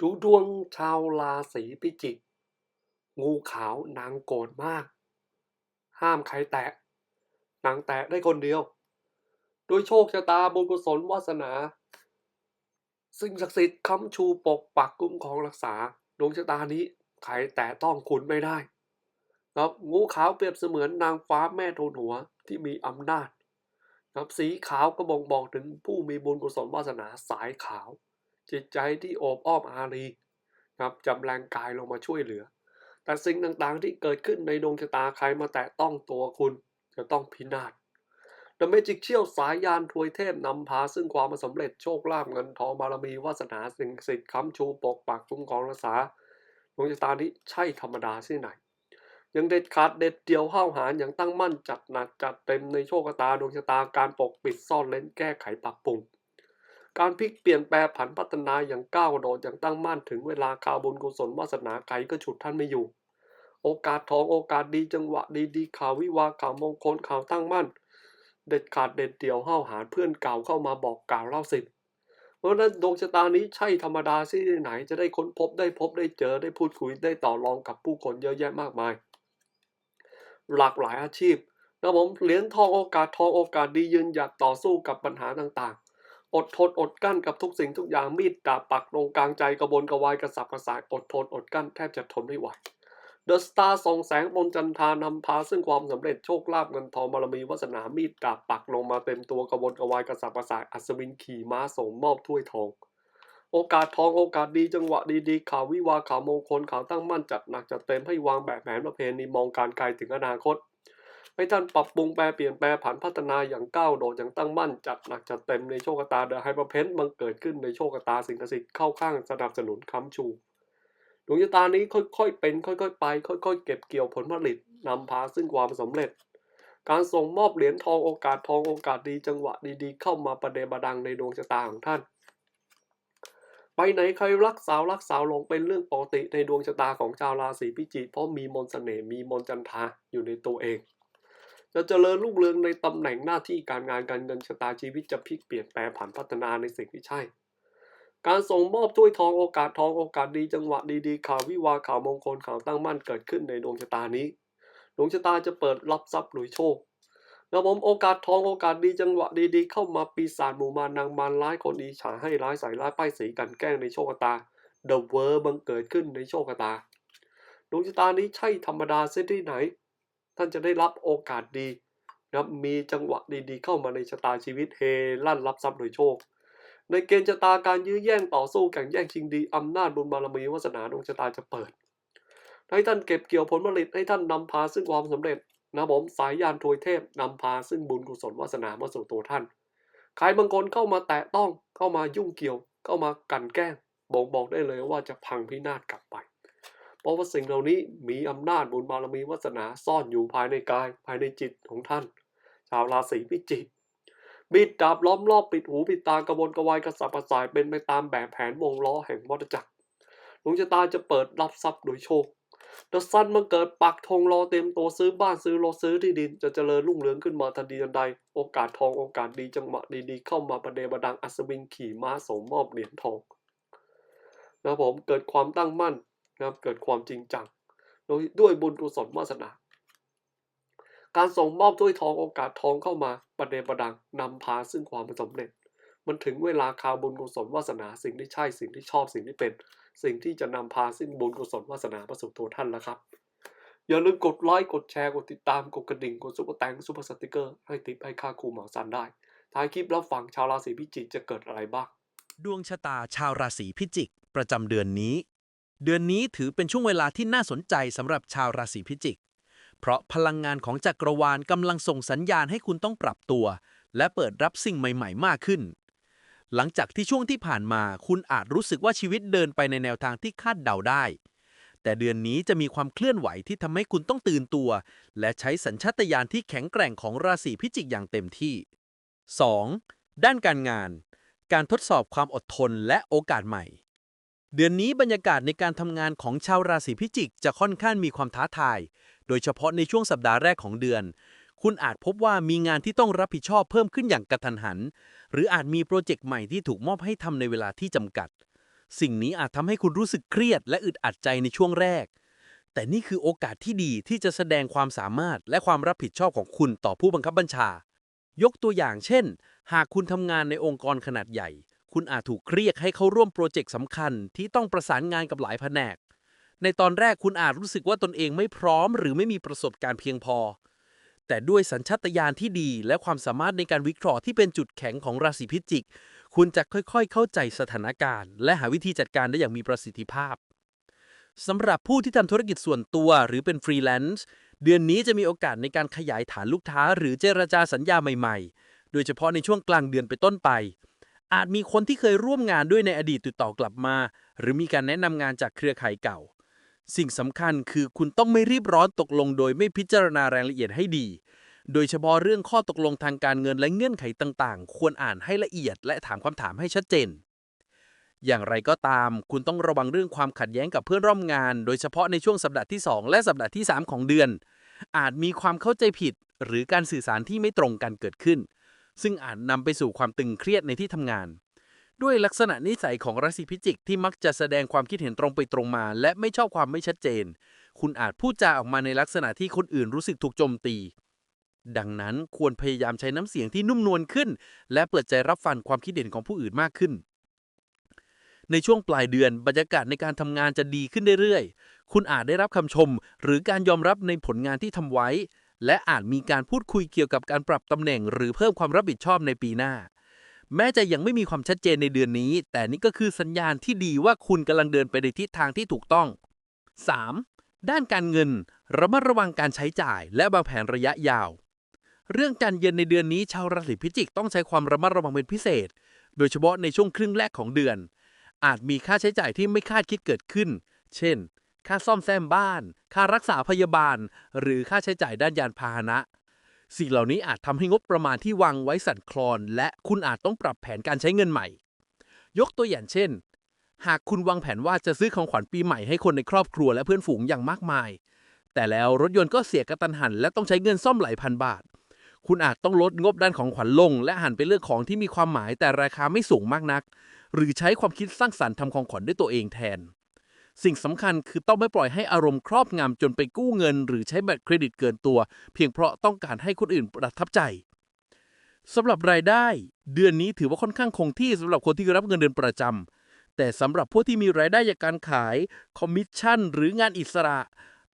ดูดวงชาวราศีพิจิก งูขาวนางโกรธมาก ห้ามใครแตะ นางแตะได้คนเดียว โดยโชคชะตาบุญกุศลวาสนา สิ่งศักดิ์สิทธิ์ค้ำชูปกปักคุ้มครองรักษา ดวงชะตานี้ใครแตะต้องคุณไม่ได้ครับงูขาวเปรียบเสมือนนางฟ้าแม่ทูลหัวที่มีอำนาจครับสีขาวก็บ่งบอกถึงผู้มีบุญกุศลวาสนาสายขาว จิตใจที่โอบอ้อมอารีครับจำแรงกายลงมาช่วยเหลือ แต่สิ่งต่างๆที่เกิดขึ้นในดวงชะตาใครมาแตะต้องตัวคุณจะต้องพินาศ The Magic เชี่ยวสายยานทวยเทพนำพาซึ่งความสำเร็จโชคลาภเงินทองบารมีวาสนาสิ่งศักดิ์สิทธิ์ค้ำชูปกปักคุ้มครองรักษาดวงชะตานี้ใช่ธรรมดาที่ไหน ยังเด็ดขาดเด็ดเดียวห้าวหาญอย่างตั้งมั่นจัดหนักจัดเต็มในโชคชะตาดวงชะตาการปกปิดซ่อนเล้นแก้ไขปรับปรุง การพลิกเปลี่ยนแปลผันพัฒนาอย่างก้าวกระโดดอย่างตั้งมั่นถึงเวลาข่าวบุญกุศลวาสนาไกลก็ฉุดท่านไม่อยู่ โอกาสทองโอกาสดีจังหวะดีดีข่าววิวาข่าวมงคลข่าวตั้งมั่น เด็ดขาดเด็ดเดี่ยวห้าวหาเพื่อนเก่าเข้ามาบอกกล่าวเล่าสิทธิ์เพราะฉะนั้นดวงชะตานี้ใช่ธรรมดาที่ไหนจะได้ค้นพบได้พบได้เจอได้พูดคุยได้ต่อรองกับผู้คนเยอะแยะมากมาย หลากหลายอาชีพนะผมเหรียญทองโอกาสทองโอกาสดียืนหยัดต่อสู้กับปัญหาต่างๆ อดทนอดกั้นกับทุกสิ่งทุกอย่างมีดดาบปักตรงกลางใจกระบนกระวายกระสับกระส่ายอดทนอดกั้นแทบจะทนไม่ไหวเดอะสตาร์ส่องแสงบนจันทานำพาซึ่งความสำเร็จโชคลาภเงินทองบารมีวาสนามีดดาบปักลงมาเต็มตัวกระบนกระวายกระสับกระส่ายอัศวินขี่ม้าส่งมอบถ้วยทอง โอกาสทองโอกาสดีจังหวะดีๆข่าววิวาข่าวมงคลข่าวตั้งมั่นจัดหนักจัดเต็มให้วางแบบแผนประเพณีมองการไกลถึงอนาคต ให้ท่านปรับปรุงแปลเปลี่ยนแปลผันพัฒนาอย่างก้าวโดดอย่างตั้งมั่น จัดหนักจัดเต็มในโชคชะตาเดอะไฮเปอร์เพนต์บังเกิดขึ้นในโชคชะตาสิ่งศักดิ์สิทธิ์เข้าข้างสนับสนุนค้ำชูดวงชะตานี้ค่อยๆเป็น ค่อยๆไป ค่อยๆ เก็บเกี่ยวผลผลิตนำพาซึ่งความสำเร็จ การส่งมอบเหรียญทองโอกาสทองโอกาสดีจังหวะดีๆ เข้ามาประเดประดังในดวงชะตาของท่าน ไปไหนใครรักสาวรักสาวลงเป็นเรื่องปกติในดวงชะตาของชาวราศีพิจิกเพราะมีมนต์เสน่ห์มีมนต์จันทาอยู่ในตัวเอง จะเจริญรุ่งเรืองในตำแหน่งหน้าที่การงานการเงินชะตาชีวิตจะพลิกเปลี่ยนแปลผันพัฒนาในสิ่งที่ใช่ การส่งมอบถ้วยทองโอกาสทองโอกาสดีจังหวะดีๆ ข่าววิวาข่าวมงคลข่าวตั้งมั่นเกิดขึ้นในดวงชะตานี้ ดวงชะตาจะเปิดรับทรัพย์หนุยโชคนะผมโอกาสทองโอกาสดีจังหวะดีๆ เข้ามาปีศาจหมู่มารนางมารร้ายคนดีฉาให้ร้ายใส่ร้ายป้ายสีกันแกล้งในโชคชะตา The w o r บังเกิดขึ้นในโชคตาดวงชะตานี้ใช่ธรรมดาเสียที่ไหน ท่านจะได้รับโอกาสดีนะครับมีจังหวะดีๆ เข้ามาในชะตาชีวิตเฮลั่นรับทรัพย์โดยโชค ในเกณฑ์ชะตาการยื้อแย่งต่อสู้แข่งแย่งชิงดีอำนาจบุญบารมีวาสนาดวงชะตาจะเปิด ให้ท่านเก็บเกี่ยวผลผลิตให้ท่านนำพาซึ่งความสำเร็จนะผมสายยานทวยเทพนำพาซึ่งบุญกุศลวาสนามาสู่ตัวท่านใครบางคนเข้ามาแตะต้องเข้ามายุ่งเกี่ยว เข้ามากันแกล้งบอกบอกได้เลยว่าจะพังพินาศกลับไป เพราะว่าสิ่งเหล่านี้มีอำนาจบุญบารมีวาสนาซ่อนอยู่ภายในกายภายในจิตของท่าน ชาวราศีพิจิกมีดดาบล้อมรอบปิดหูปิดตากระวนกระวายกระสับกระส่ายเป็นไปตามแบบแผนวงล้อแห่งวัฏจักรดวงชะตาจะเปิดรับทรัพย์โดยโชคเดอะซันมันเกิดปักธงรอเต็มตัวซื้อบ้านซื้อรถซื้อที่ดิน จะเจริญรุ่งเรืองขึ้นมาทันทีทันใด โอกาสทองโอกาสดีจังหวะดีๆ เข้ามาประเดประดังอัศวินขี่ม้าสมมอบเหรียญทองนะครับผมเกิดความตั้งมั่น นะครับเกิดความจริงจังโดยด้วยบุญกุศลวาสนา การส่งมอบถ้วยทองโอกาสทองเข้ามาประเดประดังนำพาซึ่งความสำเร็จ มันถึงเวลาคาวบุญกุศลวาสนาสิ่งที่ใช่สิ่งที่ชอบสิ่งที่เป็น สิ่งที่จะนำพาซึ่งบุญกุศลวาสนามาสู่ตัวท่านแล้วครับอย่าลืมกดไลค์ กดแชร์ กดติดตาม กดกระดิ่ง กดซุปเปอร์แตงซุปเปอร์สติกเกอร์ ให้ติปให้ค่าครูหมอสันได้ ท้ายคลิปแล้วฟังชาวราศีพิจิกจะเกิดอะไรบ้าง ดวงชะตาชาวราศีพิจิก ประจำเดือนนี้ เดือนนี้ถือเป็นช่วงเวลาที่น่าสนใจสำหรับชาวราศีพิจิก เพราะพลังงานของจักรวาลกำลังส่งสัญญาณให้คุณต้องปรับตัว และเปิดรับสิ่งใหม่ ๆ มากขึ้น หลังจากที่ช่วงที่ผ่านมาคุณอาจรู้สึกว่าชีวิตเดินไปในแนวทางที่คาดเดาได้ แต่เดือนนี้จะมีความเคลื่อนไหวที่ทำให้คุณต้องตื่นตัว และใช้สัญชาตญาณที่แข็งแกร่งของราศีพิจิกอย่างเต็มที่ 2. ด้านการงาน การทดสอบความอดทนและโอกาสใหม่ เดือนนี้บรรยากาศในการทำงานของชาวราศีพิจิกจะค่อนข้างมีความท้าทาย โดยเฉพาะในช่วงสัปดาห์แรกของเดือน คุณอาจพบว่ามีงานที่ต้องรับผิดชอบเพิ่มขึ้นอย่างกระทันหัน หรืออาจมีโปรเจกต์ใหม่ที่ถูกมอบให้ทำในเวลาที่จำกัด สิ่งนี้อาจทำให้คุณรู้สึกเครียดและอึดอัดใจในช่วงแรก แต่นี่คือโอกาสที่ดีที่จะแสดงความสามารถและความรับผิดชอบของคุณต่อผู้บังคับบัญชา ยกตัวอย่างเช่น หากคุณทำงานในองค์กรขนาดใหญ่ คุณอาจถูกเรียกให้เข้าร่วมโปรเจกต์สำคัญที่ต้องประสานงานกับหลายแผนก ในตอนแรกคุณอาจรู้สึกว่าตนเองไม่พร้อม หรือไม่มีประสบการณ์เพียงพอ แต่ด้วยสัญชาตญาณที่ดีและความสามารถในการวิเคราะห์ที่เป็นจุดแข็งของราศีพิจิก คุณจะค่อยๆ เข้าใจสถานการณ์ และหาวิธีจัดการได้อย่างมีประสิทธิภาพสำหรับผู้ที่ทำธุรกิจส่วนตัวหรือเป็นฟรีแลนซ์เดือนนี้จะมีโอกาสในการขยายฐานลูกค้า หรือเจรจาสัญญาใหม่ ๆ โดยเฉพาะในช่วงกลางเดือนไปต้นไป อาจมีคนที่เคยร่วมงานด้วยในอดีตติดต่อกลับมา หรือมีการแนะนำงานจากเครือข่ายเก่า สิ่งสำคัญคือคุณต้องไม่รีบร้อนตกลงโดยไม่พิจารณารายละเอียดให้ดี โดยเฉพาะเรื่องข้อตกลงทางการเงินและเงื่อนไขต่างๆ ควรอ่านให้ละเอียดและถามคำถามให้ชัดเจน อย่างไรก็ตาม คุณต้องระวังเรื่องความขัดแย้งกับเพื่อนร่วมงาน โดยเฉพาะในช่วงสัปดาห์ที่ 2 และสัปดาห์ที่ 3 ของเดือน อาจมีความเข้าใจผิด หรือการสื่อสารที่ไม่ตรงกันเกิดขึ้น ซึ่งอาจนำไปสู่ความตึงเครียดในที่ทำงาน ด้วยลักษณะนิสัยของราศีพิจิกที่มักจะแสดงความคิดเห็นตรงไปตรงมา และไม่ชอบความไม่ชัดเจน คุณอาจพูดจาออกมาในลักษณะที่คนอื่นรู้สึกถูกโจมตี ดังนั้นควรพยายามใช้น้ำเสียงที่นุ่มนวลขึ้น และเปิดใจรับฟังความคิดเห็นของผู้อื่นมากขึ้น ในช่วงปลายเดือนบรรยากาศในการทำงานจะดีขึ้นเรื่อยๆ คุณอาจได้รับคำชม หรือการยอมรับในผลงานที่ทำไว้ และอาจมีการพูดคุยเกี่ยวกับการปรับตำแหน่ง หรือเพิ่มความรับผิดชอบในปีหน้า แม้จะยังไม่มีความชัดเจนในเดือนนี้ แต่นี่ก็คือสัญญาณที่ดีว่าคุณกำลังเดินไปในทิศทางที่ถูกต้อง 3. ด้านการเงินระมัดระวังการใช้จ่าย และวางแผนระยะยาว เรื่องการเงินในเดือนนี้ชาวราศีพิจิกต้องใช้ความระมัดระวังเป็นพิเศษ โดยเฉพาะในช่วงครึ่งแรกของเดือน อาจมีค่าใช้จ่ายที่ไม่คาดคิดเกิดขึ้น เช่น ค่าซ่อมแซมบ้าน ค่ารักษาพยาบาล หรือค่าใช้จ่ายด้านยานพาหนะ สิ่งเหล่านี้อาจทำให้งบประมาณที่วางไว้สั่นคลอน และคุณอาจต้องปรับแผนการใช้เงินใหม่ ยกตัวอย่างเช่น หากคุณวางแผนว่าจะซื้อของขวัญปีใหม่ให้คนในครอบครัวและเพื่อนฝูงอย่างมากมาย แต่แล้วรถยนต์ก็เสียกระตันหัน และต้องใช้เงินซ่อมหลายพันบาท คุณอาจต้องลดงบด้านของขวัญลง และหันไปเลือกของที่มีความหมายแต่ราคาไม่สูงมากนัก หรือใช้ความคิดสร้างสรรค์ทำของขวัญด้วยตัวเองแทน สิ่งสำคัญคือต้องไม่ปล่อยให้อารมณ์ครอบงำจนไปกู้เงิน หรือใช้บัตรเครดิตเกินตัว เพียงเพราะต้องการให้คนอื่นประทับใจสำหรับรายได้ เดือนนี้ถือว่าค่อนข้างคงที่สำหรับคนที่รับเงินเดือนประจำแต่สำหรับผู้ที่มีรายได้จากการขายคอมมิชชั่นหรืองานอิสระ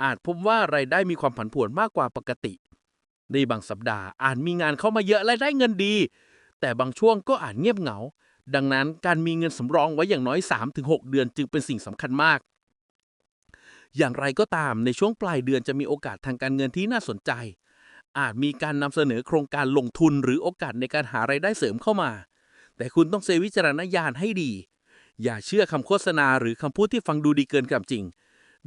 อาจพบว่ารายได้มีความผันผวนมากกว่าปกติ ในบางสัปดาห์อาจมีงานเข้ามาเยอะและได้เงินดี แต่บางช่วงก็อาจเงียบเหงาดังนั้นการมีเงินสำรองไว้อย่างน้อย 3-6 เดือนจึงเป็นสิ่งสำคัญมาก อย่างไรก็ตามในช่วงปลายเดือนจะมีโอกาสทางการเงินที่น่าสนใจ อาจมีการนำเสนอโครงการลงทุนหรือโอกาสในการหารายได้เสริมเข้ามา แต่คุณต้องใช้วิจารณญาณให้ดี อย่าเชื่อคำโฆษณาหรือคำพูดที่ฟังดูดีเกินกับจริง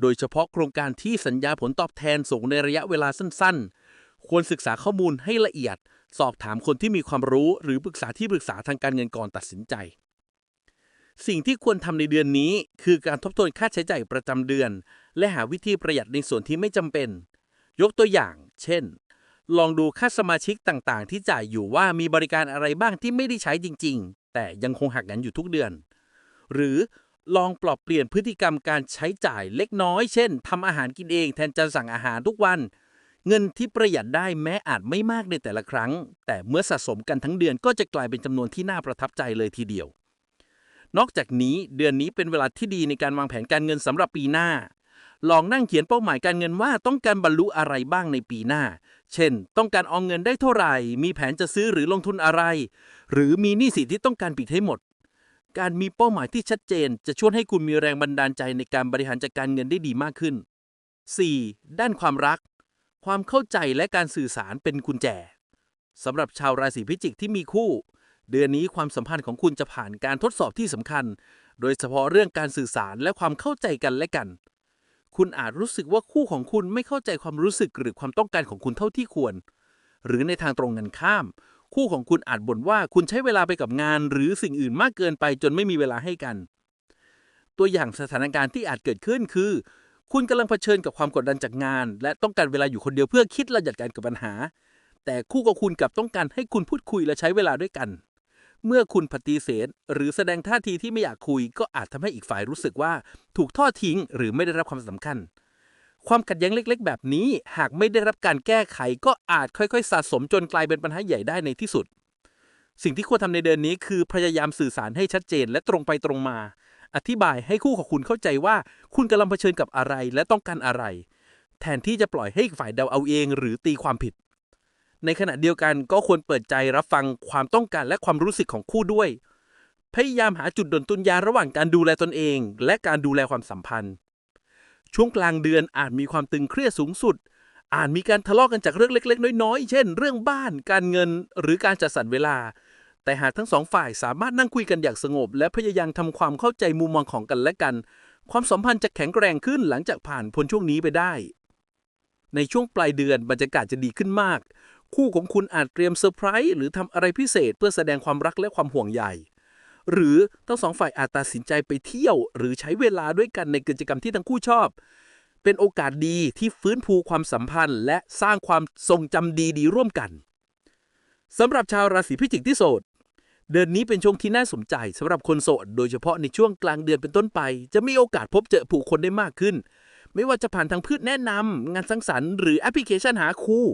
โดยเฉพาะโครงการที่สัญญาผลตอบแทนสูงในระยะเวลาสั้น ๆ ควรศึกษาข้อมูลให้ละเอียด สอบถามคนที่มีความรู้หรือปรึกษาที่ปรึกษาทางการเงินก่อนตัดสินใจ สิ่งที่ควรทำในเดือนนี้ คือการทบทวนค่าใช้จ่ายประจำเดือน และหาวิธีประหยัดในส่วนที่ไม่จำเป็น ยกตัวอย่าง เช่น ลองดูค่าสมาชิกต่างๆ ที่จ่ายอยู่ว่ามีบริการอะไรบ้างที่ไม่ได้ใช้จริง ๆ แต่ยังคงหักกันอยู่ทุกเดือน หรือลองปรับเปลี่ยนพฤติกรรมการใช้จ่ายเล็กน้อย เช่นทำอาหารกินเองแทนจะสั่งอาหารทุกวัน เงินที่ประหยัดได้แม้อาจไม่มากในแต่ละครั้ง แต่เมื่อสะสมกันทั้งเดือนก็จะกลายเป็นจำนวนที่น่าประทับใจเลยทีเดียว นอกจากนี้เดือนนี้เป็นเวลาที่ดีในการวางแผนการเงินสำหรับปีหน้า ลองนั่งเขียนเป้าหมายการเงินว่าต้องการบรรลุอะไรบ้างในปีหน้า เช่น ต้องการออมเงินได้เท่าไหร่ มีแผนจะซื้อหรือลงทุนอะไร หรือมีหนี้สินที่ต้องการปิดให้หมด การมีเป้าหมายที่ชัดเจน จะช่วยให้คุณมีแรงบันดาลใจในการบริหารจัดการเงินได้ดีมากขึ้น 4. ด้านความรัก ความเข้าใจและการสื่อสารเป็นกุญแจสำหรับชาวราศีพิจิกที่มีคู่ เดือนนี้ความสัมพันธ์ของคุณจะผ่านการทดสอบที่สำคัญ โดยเฉพาะเรื่องการสื่อสารและความเข้าใจกันและกัน คุณอาจรู้สึกว่าคู่ของคุณไม่เข้าใจความรู้สึกหรือความต้องการของคุณเท่าที่ควร หรือในทางตรงกันข้าม คู่ของคุณอาจบ่นว่าคุณใช้เวลาไปกับงาน หรือสิ่งอื่นมากเกินไปจนไม่มีเวลาให้กัน ตัวอย่างสถานการณ์ที่อาจเกิดขึ้นคือ คุณกำลังเผชิญกับความกดดันจากงาน และต้องการเวลาอยู่คนเดียวเพื่อคิดและจัดการกับปัญหา แต่คู่กับคุณกลับต้องการให้คุณพูดคุยและใช้เวลาด้วยกัน เมื่อคุณปฏิเสธ หรือแสดงท่าทีที่ไม่อยากคุย ก็อาจทำให้อีกฝ่ายรู้สึกว่า ถูกทอดทิ้ง หรือไม่ได้รับความสำคัญ ความขัดแย้งเล็ก ๆ แบบนี้ หากไม่ได้รับการแก้ไข ก็อาจค่อยๆ สะสมจนกลายเป็นปัญหาใหญ่ได้ในที่สุด สิ่งที่ควรทำในเดือนนี้คือพยายามสื่อสารให้ชัดเจนและตรงไปตรงมา อธิบายให้คู่ของคุณเข้าใจว่า คุณกำลังเผชิญกับอะไรและต้องการอะไร แทนที่จะปล่อยให้อีกฝ่ายเดาเอาเอง หรือตีความผิด ในขณะเดียวกันก็ควรเปิดใจรับฟังความต้องการและความรู้สึกของคู่ด้วย พยายามหาจุดดนตุนยาระหว่างการดูแลตนเอง และการดูแลความสัมพันธ์ ช่วงกลางเดือนอาจมีความตึงเครียดสูงสุด อาจมีการทะเลาะกันจากเรื่องเล็ก ๆ น้อยๆ เช่น เรื่องบ้าน การเงิน หรือการจัดสรรเวลา แต่หากทั้งสองฝ่ายสามารถนั่งคุยกันอย่างสงบ และพยายามทำความเข้าใจมุมมองของกันและกัน ความสัมพันธ์จะแข็งแกร่งขึ้นหลังจากผ่านพ้นช่วงนี้ไปได้ในช่วงปลายเดือนบรรยากาศจะดีขึ้นมาก คู่ของคุณอาจเตรียมเซอร์ไพรส์หรือทำอะไรพิเศษเพื่อแสดงความรักและความห่วงใยหรือทั้งสองฝ่ายอาจตัดสินใจไปเที่ยว หรือใช้เวลาด้วยกันในกิจกรรมที่ทั้งคู่ชอบ เป็นโอกาสดีที่ฟื้นฟูความสัมพันธ์ และสร้างความทรงจำดีๆ ร่วมกันสำหรับชาวราศีพิจิกที่โสด เดือนนี้เป็นช่วงที่น่าสนใจสำหรับคนโสด โดยเฉพาะในช่วงกลางเดือนเป็นต้นไป จะมีโอกาสพบเจอผู้คนได้มากขึ้น ไม่ว่าจะผ่านทางพืชแนะนำงานสังสรรค์หรือแอปพลิเคชันหาคู่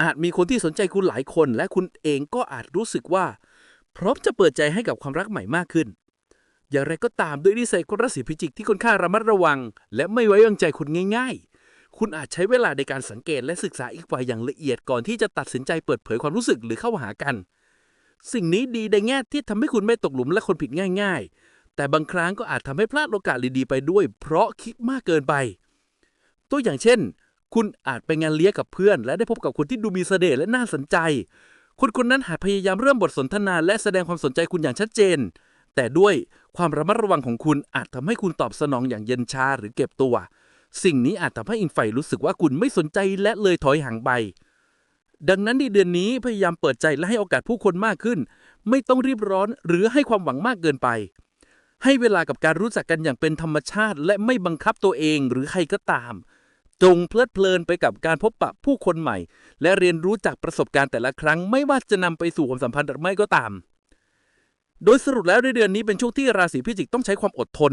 อาจมีคนที่สนใจคุณหลายคน และคุณเองก็อาจรู้สึกว่า พร้อมจะเปิดใจให้กับความรักใหม่มากขึ้น อย่างไรก็ตามด้วยนิสัยคนราศีพิจิกที่ค่อนข้างระมัดระวัง และไม่ไว้วางใจคุณง่าย ๆ คุณอาจใช้เวลาในการสังเกตและศึกษาอีกฝ่ายอย่างละเอียดก่อนที่จะตัดสินใจเปิดเผยความรู้สึกหรือเข้าหากัน สิ่งนี้ดีในแง่ที่ทำให้คุณไม่ตกหลุมและคนผิดง่าย ๆ แต่บางครั้งก็อาจทำให้พลาดโอกาสดีๆไปด้วย เพราะคิดมากเกินไป ตัวอย่างเช่น คุณอาจไปงานเลี้ยงกับเพื่อน และได้พบกับคนที่ดูมีเสน่ห์และน่าสนใจ คนคนนั้นหาพยายามเริ่มบทสนทนาและแสดงความสนใจคุณอย่างชัดเจน แต่ด้วยความระมัดระวังของคุณอาจทำให้คุณตอบสนองอย่างเย็นชาหรือเก็บตัว สิ่งนี้อาจทำให้อินไฟรู้สึกว่าคุณไม่สนใจและเลยถอยห่างไปดังนั้นในเดือนนี้พยายามเปิดใจและให้โอกาสผู้คนมากขึ้น ไม่ต้องรีบร้อนหรือให้ความหวังมากเกินไป ให้เวลากับการรู้จักกันอย่างเป็นธรรมชาติ และไม่บังคับตัวเองหรือใครก็ตาม จงเพลิดเพลินไปกับการพบปะผู้คนใหม่ และเรียนรู้จากประสบการณ์แต่ละครั้งไม่ว่าจะนำไปสู่ความสัมพันธ์หรือไม่ก็ตาม โดยสรุปแล้วในเดือนนี้เป็นช่วงที่ราศีพิจิกต้องใช้ความอดทน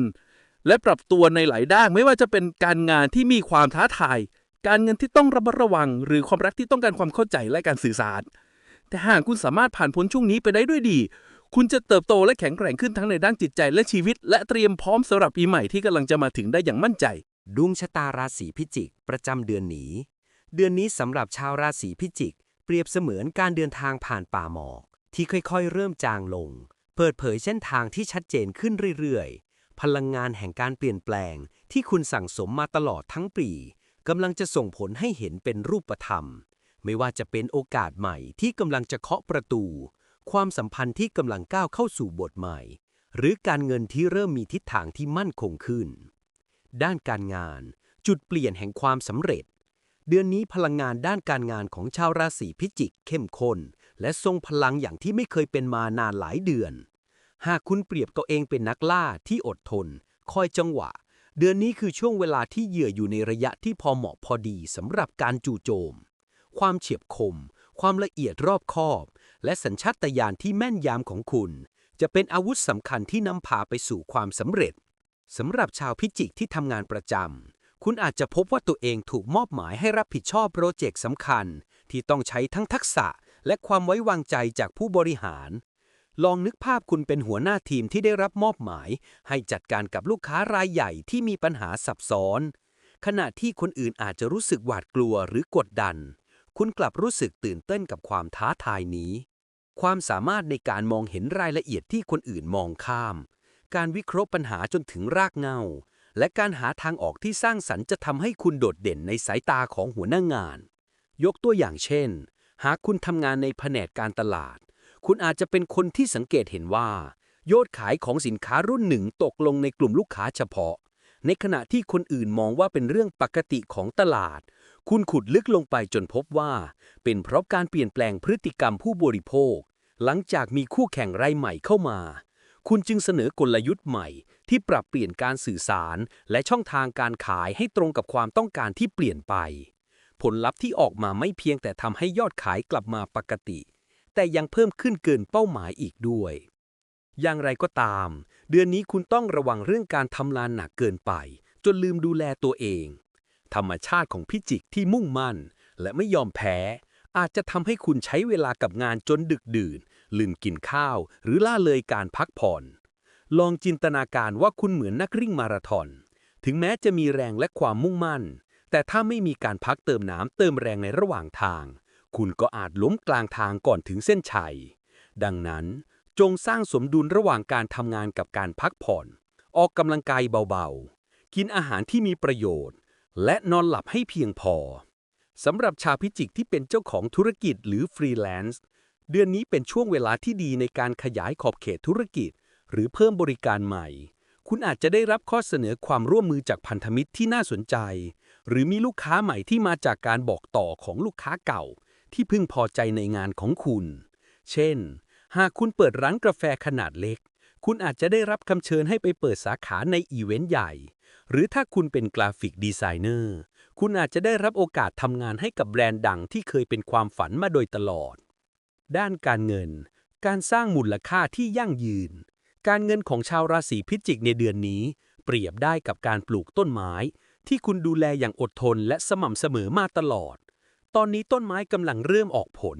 และปรับตัวในหลายด้านไม่ว่าจะเป็นการงานที่มีความท้าทาย การเงินที่ต้องระมัดระวัง หรือความรักที่ต้องการความเข้าใจและการสื่อสาร แต่หากคุณสามารถผ่านพ้นช่วงนี้ไปได้ด้วยดี คุณจะเติบโตและแข็งแกร่งขึ้นทั้งในด้านจิตใจและชีวิต และเตรียมพร้อมสำหรับปีใหม่ที่กำลังจะมาถึงได้อย่างมั่นใจ ดวงชะตาราศีพิจิก ประจำเดือนนี้ เดือนนี้สำหรับชาวราศีพิจิก เปรียบเสมือนการเดินทางผ่านป่าหมอก ที่ค่อยๆ เริ่มจางลง เปิดเผยเส้นทางที่ชัดเจนขึ้นเรื่อยๆ พลังงานแห่งการเปลี่ยนแปลง ที่คุณสั่งสมมาตลอดทั้งปีกำลังจะส่งผลให้เห็นเป็นรูปธรรม ไม่ว่าจะเป็นโอกาสใหม่ที่กำลังจะเคาะประตู ความสัมพันธ์ที่กำลังก้าวเข้าสู่บทใหม่ หรือการเงินที่เริ่มมีทิศทางที่มั่นคงขึ้น ด้านการงาน จุดเปลี่ยนแห่งความสำเร็จ เดือนนี้พลังงานด้านการงานของชาวราศีพิจิกเข้มข้น และทรงพลังอย่างที่ไม่เคยเป็นมานานหลายเดือน หากคุณเปรียบตัวเองเป็นนักล่าที่อดทน คอยจังหวะ เดือนนี้คือช่วงเวลาที่เหยื่ออยู่ในระยะที่พอเหมาะพอดีสำหรับการจู่โจม ความเฉียบคม ความละเอียดรอบคอบ และสัญชาตญาณที่แม่นยำของคุณ จะเป็นอาวุธสำคัญที่นำพาไปสู่ความสำเร็จ สำหรับชาวพิจิกที่ทำงานประจำ คุณอาจจะพบว่าตัวเองถูกมอบหมายให้รับผิดชอบโปรเจกต์สำคัญ ที่ต้องใช้ทั้งทักษะและความไว้วางใจจากผู้บริหาร ลองนึกภาพคุณเป็นหัวหน้าทีมที่ได้รับมอบหมาย ให้จัดการกับลูกค้ารายใหญ่ที่มีปัญหาซับซ้อน ขณะที่คนอื่นอาจจะรู้สึกหวาดกลัวหรือกดดัน คุณกลับรู้สึกตื่นเต้นกับความท้าทายนี้ ความสามารถในการมองเห็นรายละเอียดที่คนอื่นมองข้าม การวิเคราะห์ปัญหาจนถึงรากเหง้าและการหาทางออกที่สร้างสรรค์จะทำให้คุณโดดเด่นในสายตาของหัวหน้างาน ยกตัวอย่างเช่น หากคุณทำงานในแผนกการตลาด คุณอาจจะเป็นคนที่สังเกตเห็นว่า ยอดขายของสินค้ารุ่นหนึ่งตกลงในกลุ่มลูกค้าเฉพาะ ในขณะที่คนอื่นมองว่าเป็นเรื่องปกติของตลาด คุณขุดลึกลงไปจนพบว่า เป็นเพราะการเปลี่ยนแปลงพฤติกรรมผู้บริโภค หลังจากมีคู่แข่งรายใหม่เข้ามา คุณจึงเสนอกลยุทธ์ใหม่ ที่ปรับเปลี่ยนการสื่อสาร และช่องทางการขายให้ตรงกับความต้องการที่เปลี่ยนไป ผลลัพธ์ที่ออกมาไม่เพียงแต่ทำให้ยอดขายกลับมาปกติ แต่ยังเพิ่มขึ้นเกินเป้าหมายอีกด้วย อย่างไรก็ตาม เดือนนี้คุณต้องระวังเรื่องการทำงานหนักเกินไป จนลืมดูแลตัวเอง ธรรมชาติของพิจิกที่มุ่งมั่น และไม่ยอมแพ้ อาจจะทำให้คุณใช้เวลากับงานจนดึกดื่น ลืมกินข้าว หรือล่าเลยการพักผ่อน ลองจินตนาการว่าคุณเหมือนนักริ่งมาราธอน ถึงแม้จะมีแรงและความมุ่งมั่น แต่ถ้าไม่มีการพักเติมน้ำเติมแรงในระหว่างทาง คุณก็อาจล้มกลางทางก่อนถึงเส้นชัย ดังนั้นจงสร้างสมดุลระหว่างการทำงานกับการพักผ่อน ออกกำลังกายเบาๆ กินอาหารที่มีประโยชน์ และนอนหลับให้เพียงพอสำหรับชาวพิจิกที่เป็นเจ้าของธุรกิจหรือฟรีแลนซ์ เดือนนี้เป็นช่วงเวลาที่ดีในการขยายขอบเขตธุรกิจ หรือเพิ่มบริการใหม่ คุณอาจจะได้รับข้อเสนอความร่วมมือจากพันธมิตรที่น่าสนใจ หรือมีลูกค้าใหม่ที่มาจากการบอกต่อของลูกค้าเก่า ที่พึงพอใจในงานของคุณ เช่น หากคุณเปิดร้านกาแฟขนาดเล็ก คุณอาจจะได้รับคำเชิญให้ไปเปิดสาขาในอีเวนต์ใหญ่ หรือถ้าคุณเป็นกราฟิกดีไซเนอร์ คุณอาจจะได้รับโอกาสทำงานให้กับแบรนด์ดังที่เคยเป็นความฝันมาโดยตลอด ด้านการเงิน การสร้างมูลค่าที่ยั่งยืน การเงินของชาวราศีพิจิกในเดือนนี้ เปรียบได้กับการปลูกต้นไม้ ที่คุณดูแลอย่างอดทนและสม่ำเสมอมาตลอด ตอนนี้ต้นไม้กำลังเริ่มออกผล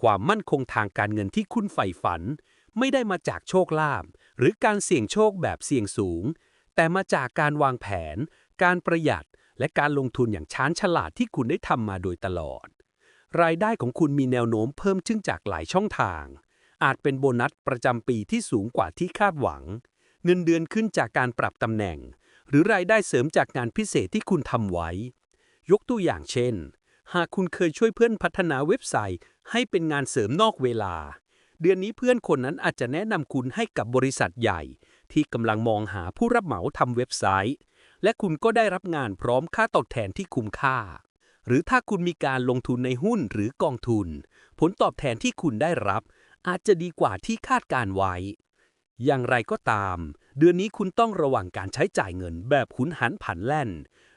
ความมั่นคงทางการเงินที่คุณใฝ่ฝัน ไม่ได้มาจากโชคลาภหรือการเสี่ยงโชคแบบเสี่ยงสูง แต่มาจากการวางแผน การประหยัด และการลงทุนอย่างช้านฉลาดที่คุณได้ทำมาโดยตลอด รายได้ของคุณมีแนวโน้มเพิ่มขึ้นจากหลายช่องทาง อาจเป็นโบนัสประจำปีที่สูงกว่าที่คาดหวัง เงินเดือนขึ้นจากการปรับตำแหน่ง หรือรายได้เสริมจากงานพิเศษที่คุณทำไว้ ยกตัวอย่างเช่น หากคุณเคยช่วยเพื่อนพัฒนาเว็บไซต์ ให้เป็นงานเสริมนอกเวลา เดือนนี้เพื่อนคนนั้นอาจจะแนะนำคุณให้กับบริษัทใหญ่ ที่กำลังมองหาผู้รับเหมาทำเว็บไซต์ และคุณก็ได้รับงานพร้อมค่าตอบแทนที่คุ้มค่า หรือถ้าคุณมีการลงทุนในหุ้นหรือกองทุน ผลตอบแทนที่คุณได้รับ อาจจะดีกว่าที่คาดการไว้ อย่างไรก็ตาม เดือนนี้คุณต้องระวังการใช้จ่ายเงินแบบหุนหันผันแล่น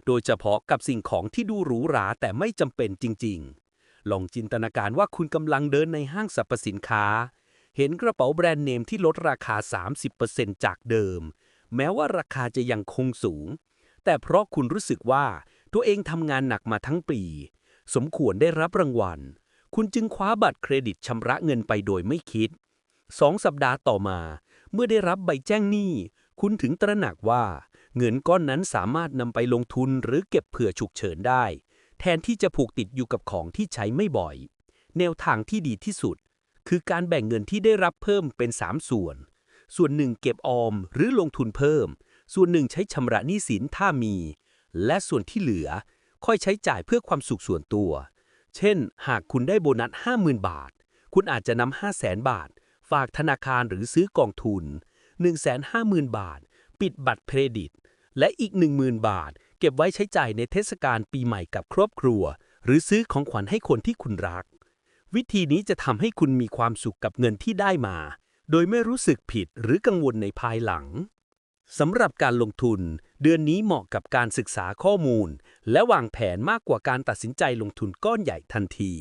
โดยเฉพาะกับสิ่งของที่ดูหรูหราแต่ไม่จำเป็นจริง ๆ ลองจินตนาการว่าคุณกำลังเดินในห้างสรรพสินค้า เห็นกระเป๋าแบรนด์เนมที่ลดราคา 30%จากเดิม แม้ว่าราคาจะยังคงสูง แต่เพราะคุณรู้สึกว่า ตัวเองทำงานหนักมาทั้งปี สมควรได้รับรางวัล คุณจึงคว้าบัตรเครดิตชำระเงินไปโดยไม่คิดสองสัปดาห์ต่อมา เมื่อได้รับใบแจ้งหนี้ คุณถึงตระหนักว่า เงินก้อนนั้นสามารถนำไปลงทุนหรือเก็บเผื่อฉุกเฉินได้ แทนที่จะผูกติดอยู่กับของที่ใช้ไม่บ่อย แนวทางที่ดีที่สุด คือการแบ่งเงินที่ได้รับเพิ่มเป็น 3 ส่วน ส่วนหนึ่งเก็บออมหรือลงทุนเพิ่ม ส่วนหนึ่งใช้ชำระหนี้สินถ้ามี และส่วนที่เหลือค่อยใช้จ่ายเพื่อความสุขส่วนตัว เช่น หากคุณได้โบนัส 50,000 บาท คุณอาจจะนำ 500,000 บาท ฝากธนาคารหรือซื้อกองทุน 150,000 บาท ปิดบัตรเครดิต และอีก 10,000 บาท เก็บไว้ใช้จ่ายในเทศกาลปีใหม่กับครอบครัว หรือซื้อของขวัญให้คนที่คุณรัก วิธีนี้จะทำให้คุณมีความสุขกับเงินที่ได้มา โดยไม่รู้สึกผิดหรือกังวลในภายหลัง สำหรับการลงทุน เดือนนี้เหมาะกับการศึกษาข้อมูล และวางแผนมากกว่าการตัดสินใจลงทุนก้อนใหญ่ทันที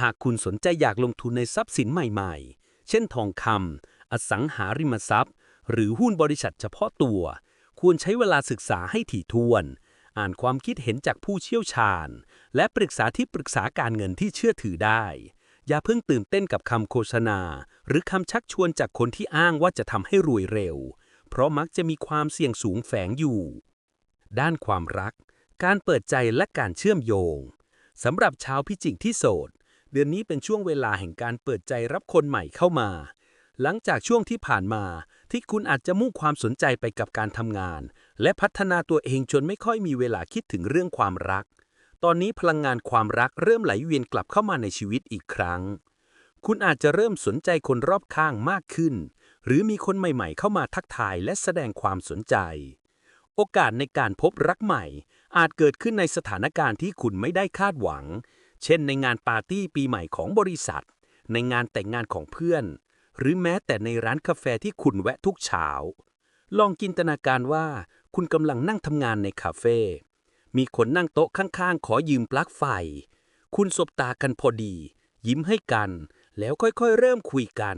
หากคุณสนใจอยากลงทุนในทรัพย์สินใหม่ๆ เช่นทองคำอสังหาริมทรัพย์ หรือหุ้นบริษัทเฉพาะตัว ควรใช้เวลาศึกษาให้ถี่ถ้วน อ่านความคิดเห็นจากผู้เชี่ยวชาญ และปรึกษาที่ปรึกษาการเงินที่เชื่อถือได้ อย่าเพิ่งตื่นเต้นกับคำโฆษณา หรือคำชักชวนจากคนที่อ้างว่าจะทำให้รวยเร็ว เพราะมักจะมีความเสี่ยงสูงแฝงอยู่ ด้านความรัก การเปิดใจและการเชื่อมโยงสำหรับชาวพิจิกที่โสด เดือนนี้เป็นช่วงเวลาแห่งการเปิดใจรับคนใหม่เข้ามา หลังจากช่วงที่ผ่านมาที่คุณอาจจะมุ่งความสนใจไปกับการทำงาน และพัฒนาตัวเองจนไม่ค่อยมีเวลาคิดถึงเรื่องความรัก ตอนนี้พลังงานความรักเริ่มไหลเวียนกลับเข้ามาในชีวิตอีกครั้ง คุณอาจจะเริ่มสนใจคนรอบข้างมากขึ้น หรือมีคนใหม่ๆ เข้ามาทักทายและแสดงความสนใจ โอกาสในการพบรักใหม่ อาจเกิดขึ้นในสถานการณ์ที่คุณไม่ได้คาดหวัง เช่นในงานปาร์ตี้ปีใหม่ของบริษัท ในงานแต่งงานของเพื่อน หรือแม้แต่ในร้านกาแฟที่คุณแวะทุกเช้า ลองจินตนาการว่าคุณกำลังนั่งทำงานในคาเฟ่มีคนนั่งโต๊ะข้างๆ ขอยืมปลั๊กไฟ คุณสบตากันพอดี ยิ้มให้กัน แล้วค่อยๆ เริ่มคุยกัน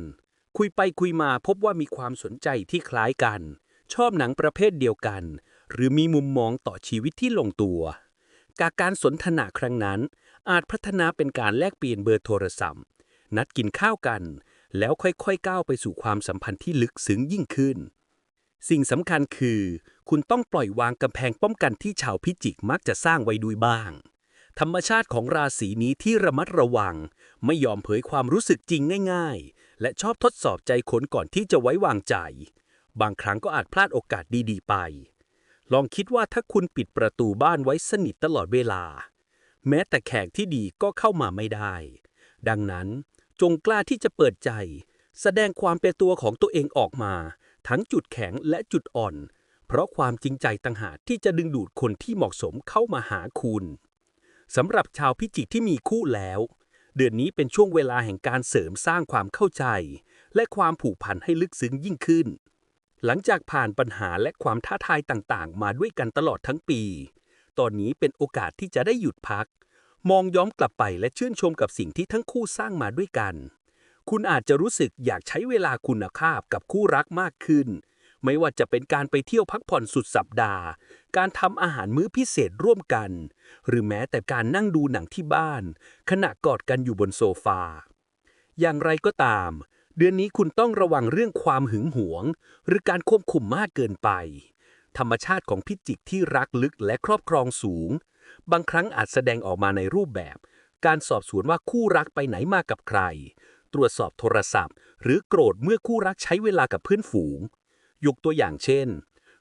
คุยไปคุยมาพบว่ามีความสนใจที่คล้ายกัน ชอบหนังประเภทเดียวกัน หรือมีมุมมองต่อชีวิตที่ลงตัวการการสนทนาครั้งนั้น อาจพัฒนาเป็นการแลกเปลี่ยนเบอร์โทรศัพท์ นัดกินข้าวกัน แล้วค่อยๆก้าวไปสู่ความสัมพันธ์ที่ลึกซึ้งยิ่งขึ้น สิ่งสำคัญคือ คุณต้องปล่อยวางกำแพงป้องกันที่ชาวพิจิกมักจะสร้างไว้ด้วยบ้าง ธรรมชาติของราศีนี้ที่ระมัดระวัง ไม่ยอมเผยความรู้สึกจริงง่าย ๆ และชอบทดสอบใจคนก่อนที่จะไว้วางใจ บางครั้งก็อาจพลาดโอกาสดีๆ ไป ลองคิดว่าถ้าคุณปิดประตูบ้านไว้สนิทตลอดเวลา แม้แต่แขกที่ดีก็เข้ามาไม่ได้ ดังนั้นจงกล้าที่จะเปิดใจ แสดงความเป็นตัวของตัวเองออกมา ทั้งจุดแข็งและจุดอ่อน เพราะความจริงใจต่างหากที่จะดึงดูดคนที่เหมาะสมเข้ามาหาคุณสำหรับชาวพิจิกที่มีคู่แล้ว เดือนนี้เป็นช่วงเวลาแห่งการเสริมสร้างความเข้าใจ และความผูกพันให้ลึกซึ้งยิ่งขึ้น หลังจากผ่านปัญหาและความท้าทายต่างๆ มาด้วยกันตลอดทั้งปี ตอนนี้เป็นโอกาสที่จะได้หยุดพัก มองย้อนกลับไปและชื่นชมกับสิ่งที่ทั้งคู่สร้างมาด้วยกัน คุณอาจจะรู้สึกอยากใช้เวลาคุณภาพกับคู่รักมากขึ้น ไม่ว่าจะเป็นการไปเที่ยวพักผ่อนสุดสัปดาห์ การทำอาหารมื้อพิเศษร่วมกัน หรือแม้แต่การนั่งดูหนังที่บ้าน ขณะกอดกันอยู่บนโซฟา อย่างไรก็ตาม เดือนนี้คุณต้องระวังเรื่องความหึงหวง หรือการควบคุมมากเกินไป ธรรมชาติของพิจิกที่รักลึกและครอบครองสูง บางครั้งอาจแสดงออกมาในรูปแบบ การสอบสวนว่าคู่รักไปไหนมากับใคร ตรวจสอบโทรศัพท์ หรือโกรธเมื่อคู่รักใช้เวลากับเพื่อนฝูง ยกตัวอย่างเช่น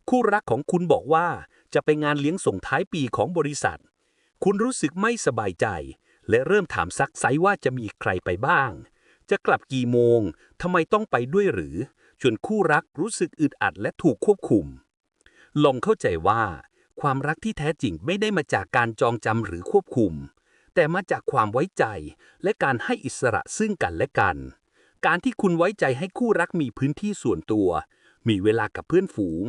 คู่รักของคุณบอกว่าจะไปงานเลี้ยงส่งท้ายปีของบริษัท คุณรู้สึกไม่สบายใจ และเริ่มถามซักไซว่าจะมีใครไปบ้าง จะกลับกี่โมงทำไมต้องไปด้วยหรือจนคู่รักรู้สึกอึดอัดและถูกควบคุม ลองเข้าใจว่า ความรักที่แท้จริงไม่ได้มาจากการจองจำหรือควบคุม แต่มาจากความไว้ใจ และการให้อิสระซึ่งกันและกัน การที่คุณไว้ใจให้คู่รักมีพื้นที่ส่วนตัว มีเวลากับเพื่อนฝูง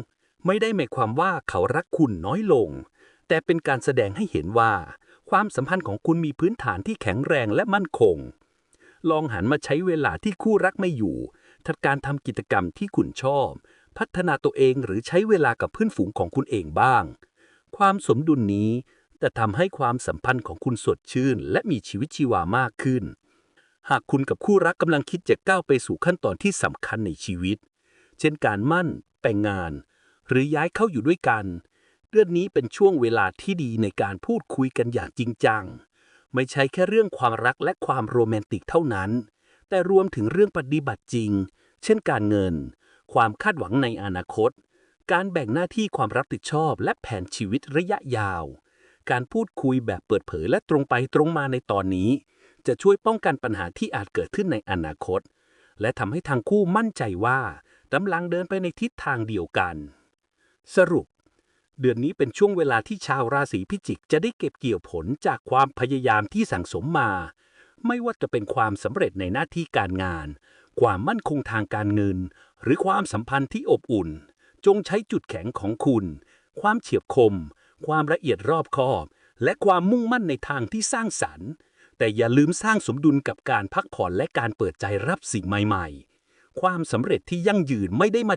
ไม่ได้หมายความว่าเขารักคุณน้อยลง แต่เป็นการแสดงให้เห็นว่า ความสัมพันธ์ของคุณมีพื้นฐานที่แข็งแรงและมั่นคง ลองหันมาใช้เวลาที่คู่รักไม่อยู่ทัดการทำกิจกรรมที่คุณชอบ พัฒนาตัวเองหรือใช้เวลากับเพื่อนฝูงของคุณเองบ้าง ความสมดุลนี้จะทำให้ความสัมพันธ์ของคุณสดชื่น และมีชีวิตชีวามากขึ้น หากคุณกับคู่รักกำลังคิดจะก้าวไปสู่ขั้นตอนที่สำคัญในชีวิต เช่นการมั่น แต่งงาน หรือย้ายเข้าอยู่ด้วยกันเดือนนี้เป็นช่วงเวลาที่ดีในการพูดคุยกันอย่างจริงจัง ไม่ใช่แค่เรื่องความรักและความโรแมนติกเท่านั้น แต่รวมถึงเรื่องปฏิบัติจริง เช่นการเงิน ความคาดหวังในอนาคต การแบ่งหน้าที่ความรับผิดชอบและแผนชีวิตระยะยาว การพูดคุยแบบเปิดเผยและตรงไปตรงมาในตอนนี้ จะช่วยป้องกันปัญหาที่อาจเกิดขึ้นในอนาคตและทำให้ทางคู่มั่นใจว่า กำลังเดินไปในทิศทางเดียวกัน สรุป เดือนนี้เป็นช่วงเวลาที่ชาวราศีพิจิกจะได้เก็บเกี่ยวผลจากความพยายามที่สั่งสมมา ไม่ว่าจะเป็นความสำเร็จในหน้าที่การงาน ความมั่นคงทางการเงิน หรือความสัมพันธ์ที่อบอุ่น จงใช้จุดแข็งของคุณ ความเฉียบคม ความละเอียดรอบคอบ และความมุ่งมั่นในทางที่สร้างสรรค์ แต่อย่าลืมสร้างสมดุลกับการพักผ่อนและการเปิดใจรับสิ่งใหม่ ๆ ความสำเร็จที่ยั่งยืนไม่ได้มา